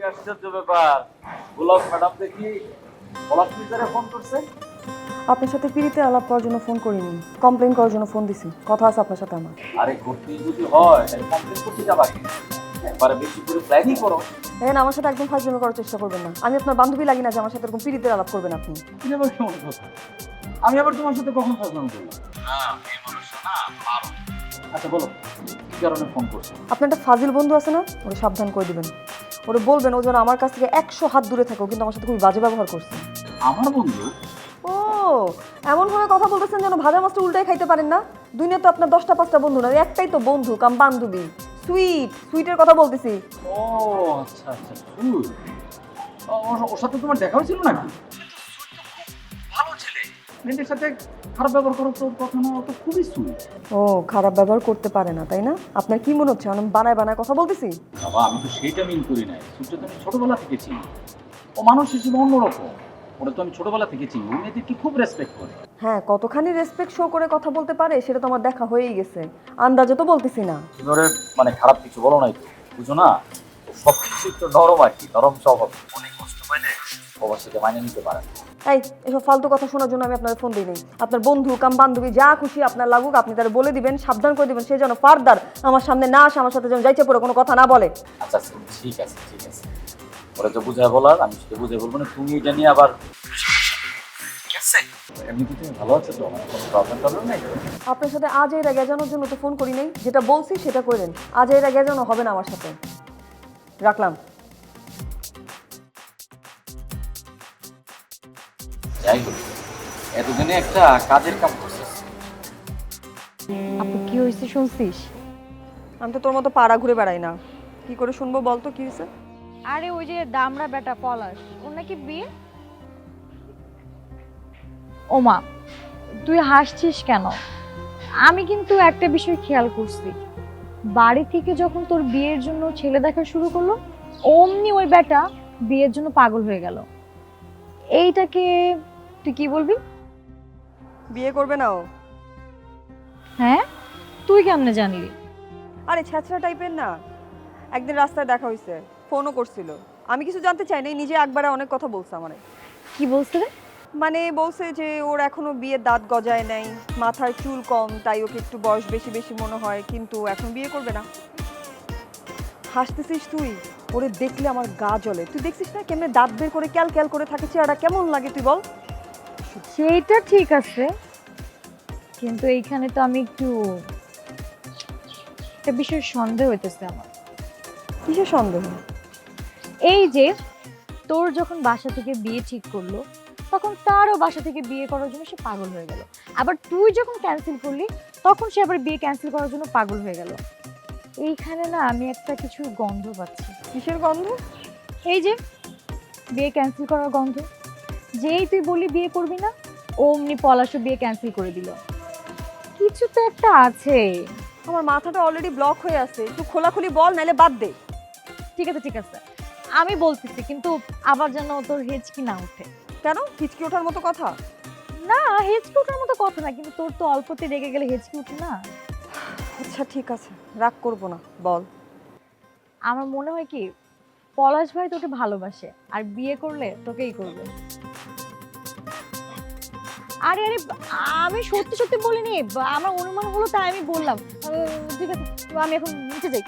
কি আশ্চর্য ব্যাপার? গোলাপ ম্যাডাম দেখি গোলাপ টিচারে ফোন করছে? আপনার সাথে পিড়িতে আলাপ করার জন্য ফোন করিনি। কমপ্লেন করার জন্য ফোন দিছি। কথা আছে আপনার সাথে আমার। আরে ঘুরতে যদি হয় তাহলে কমপ্লেন করতে যাবা কি? একবারে বেশি করে প্ল্যানই করো। দেখেন আমার সাথে একদম ফাজলামি করার চেষ্টা করবেন না। আমি আপনার বান্ধবী লাগি না যে আমার সাথে এরকম পিড়িতে আলাপ করবেন আপনি। আবার আমি আবার তোমার সাথে কখন ফাজলাম করলাম? না এই মানুষটা না আচ্ছা বলো কি কারণে ফোন করছ? আপনার একটা ফাজিল বন্ধু আছে না ওরে সাবধান করে দিবেন। ওরে বলবেন ও যেন আমার কাছ থেকে একশো হাত দূরে থাকো কিন্তু আমার সাথে খুবই বাজে ব্যবহার করছে। আমার বন্ধু? ও এমন ভাবে কথা বলতেছেন যেন ভাজা মাছটা উল্টাই খাইতে পারেন না? দুনিয়া তো আপনার দশটা পাঁচটা বন্ধু না একটাই তো বন্ধু কাম বান্ধবী। সুইট সুইটের কথা বলতেছি। ও আচ্ছা আচ্ছা ওর সাথে তোমার দেখা হয়েছিল নাকি? ভালো সাথে খারাপ ব্যবহার করো তো কথা না তো খুবই সুইট ও খারাপ ব্যবহার করতে পারে না তাই না? আপনার কি মনে হচ্ছে? আমি বানায় বানায় কথা বলতেছি? বাবা আমি তো সেইটা মিন করি নাই। সূর্য তো আমি ছোটবেলা থেকে চিনি। ও মানুষ হিসেবে অন্যরকম। ওটা তো আমি ছোটবেলা থেকে চিনি। ও মেয়েদেরকে খুব রেসপেক্ট করে। হ্যাঁ কতখানি রেসপেক্ট শো করে কথা বলতে পারে সেটা তো আমার দেখা হয়েই গেছে। আন্দাজে তো বলতেছি না। ওরে মানে খারাপ কিছু বলো নাই বুঝো না সব কিছু একটু নরম আর কি নরম স্বভাব। অনেক সাথে মানিয়ে নিতে পারে। না। এই এসব ফালতু কথা শোনার জন্য আমি আপনার ফোন দিই নাই। আপনার বন্ধু কাম বান্ধবী যা খুশি আপনার লাগুক আপনি তারা বলে দিবেন সাবধান করে দিবেন সে যেন ফার্দার আমার সামনে না আসে আমার সাথে যেন যাইতে পড়ে কোনো কথা না বলে। আচ্ছা আচ্ছা, ঠিক আছে ঠিক আছে। ওরা তো বুঝায় বলার আমি সেটা বুঝে বলব না তুমি এটা নিয়ে আবার এমনিতে তুমি ভালো আছো তো? আমার কোনো প্রবলেম টবলেম নাই তো? আপনার সাথে আজ এরা গেজানোর জন্য তো ফোন করি নাই যেটা বলছি সেটা করেন। আজ এরা গেজানো হবে না আমার সাথে। রাখলাম। যাই হোক এতদিনে একটা কাজের কাম করছিস। আপু কি হয়েছে শুনছিস? আমি তো তোর মতো পাড়া ঘুরে বেড়াই না। কি করে শুনব বলতো কি হয়েছে? আরে ওই যে দামড়া বেটা পলাশ ওর নাকি বিয়ে? ওমা তুই হাসছিস কেন? আমি কিন্তু একটা বিষয় খেয়াল করছি। বাড়ি থেকে যখন তোর বিয়ের জন্য ছেলে দেখা শুরু করল অমনি ওই বেটা বিয়ের জন্য পাগল হয়ে গেল। এইটাকে তুই কি বলবি? বিয়ে করবে না ও। হ্যাঁ? তুই কেমনে জানলি? আরে ছ্যাঁচড়া টাইপের না। একদিন রাস্তায় দেখা হয়েছে ফোনও করছিল। আমি কিছু জানতে চাই নাই নিজে একবারে অনেক কথা বলছে আমারে। কি বলছে রে? মানে বলছে যে ওর এখনও বিয়ের দাঁত গজায় নাই মাথার চুল কম তাই ওকে একটু বয়স বেশি বেশি মনে হয় কিন্তু এখন বিয়ে করবে না। হাসতেছিস তুই? ওরে দেখলে আমার গা জ্বলে। তুই দেখছিস না কেমনে দাঁত বের করে ক্যাল ক্যাল করে থাকে চেহারা কেমন লাগে তুই বল? সেইটা ঠিক আছে কিন্তু এইখানে তো আমি একটু একটা বিষয় সন্দেহ হইতেছে আমার। কিসের সন্দেহ? এই যে তোর যখন বাসা থেকে বিয়ে ঠিক করল তখন তারও বাসা থেকে বিয়ে করার জন্য সে পাগল হয়ে গেল। আবার তুই যখন ক্যান্সেল করলি তখন সে আবার বিয়ে ক্যান্সেল করার জন্য পাগল হয়ে গেল। এইখানে না আমি একটা কিছু গন্ধ পাচ্ছি। কিসের গন্ধ? এই যে বিয়ে ক্যান্সেল করার গন্ধ। যেই তুই বললি বিয়ে করবি না অমনি পলাশও বিয়ে ক্যান্সেল করে দিল। কিছু তো একটা আছে। আমার মাথাটা অলরেডি ব্লক হয়ে আছে। একটু খোলাখুলি বল নাইলে বাদ দে। ঠিক আছে ঠিক আছে। আমি বলতেছি কিন্তু আবার যেন তোর হেঁচকি না উঠে। কেন? হিচকি ওঠার মতো কথা? না হেঁচকি ওঠার মতো কথা না কিন্তু তোর তো অল্পতে রেগে গেলে হেঁচকি উঠে না। আচ্ছা ঠিক আছে। রাগ করব না বল। আমার মনে হয় কি পলাশ ভাই তোকে ভালোবাসে, আর বিয়ে করলে তোকেই করবে। আরে আরে, আমি সত্যি সত্যি বলিনি আমার অনুমান হলো তাই আমি বললাম। ঠিক আছে, আমি এখন নিচে যাই।